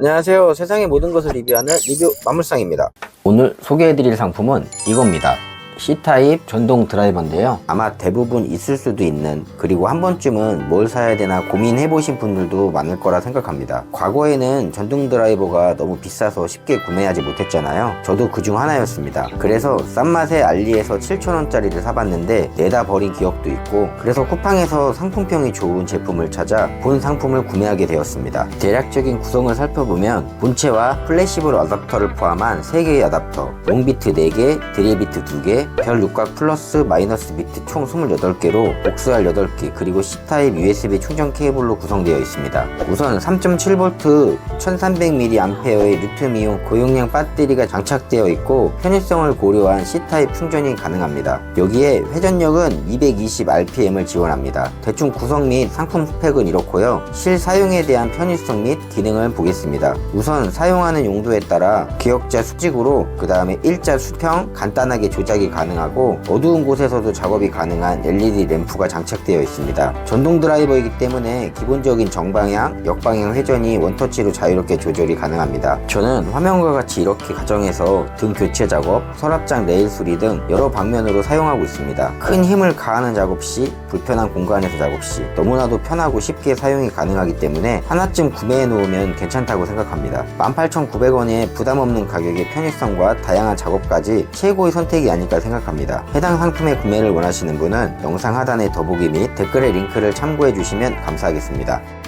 안녕하세요. 세상의 모든 것을 리뷰하는 리뷰 만물상입니다. 오늘 소개해드릴 상품은 이겁니다. C타입 전동 드라이버인데요. 아마 대부분 있을 수도 있는 그리고 한 번쯤은 뭘 사야 되나 고민해 보신 분들도 많을 거라 생각합니다. 과거에는 전동 드라이버가 너무 비싸서 쉽게 구매하지 못했잖아요. 저도 그 중 하나였습니다. 그래서 싼 맛에 알리에서 7,000원짜리를 사봤는데 내다 버린 기억도 있고 그래서 쿠팡에서 상품평이 좋은 제품을 찾아 본 상품을 구매하게 되었습니다. 대략적인 구성을 살펴보면 본체와 플래시블 어댑터를 포함한 3개의 어댑터, 롱비트 4개, 드릴비트 2개, 별 육각 플러스 마이너스 비트 총 28개로 복수알 8개 그리고 C타입 USB 충전 케이블로 구성되어 있습니다. 우선 3.7V 1300mAh의 리튬이온 고용량 배터리가 장착되어 있고 편의성을 고려한 C타입 충전이 가능합니다. 여기에 회전력은 220rpm을 지원합니다. 대충 구성 및 상품 스펙은 이렇고요. 실사용에 대한 편의성 및 기능을 보겠습니다. 우선 사용하는 용도에 따라 기역자 수직으로 그 다음에 일자 수평 간단하게 조작이 가능하고 어두운 곳에서도 작업이 가능한 LED 램프가 장착되어 있습니다. 전동 드라이버이기 때문에 기본적인 정방향, 역방향 회전이 원터치로 자유롭게 조절이 가능합니다. 저는 화면과 같이 이렇게 가정해서 등 교체 작업, 서랍장 레일 수리 등 여러 방면으로 사용하고 있습니다. 큰 힘을 가하는 작업 시, 불편한 공간에서 작업 시 너무나도 편하고 쉽게 사용이 가능하기 때문에 하나쯤 구매해 놓으면 괜찮다고 생각합니다. 18,900원의 부담 없는 가격의 편의성과 다양한 작업까지 최고의 선택이 아닐까 생각합니다. 해당 상품의 구매를 원하시는 분은 영상 하단의 더보기 및 댓글의 링크를 참고해 주시면 감사하겠습니다.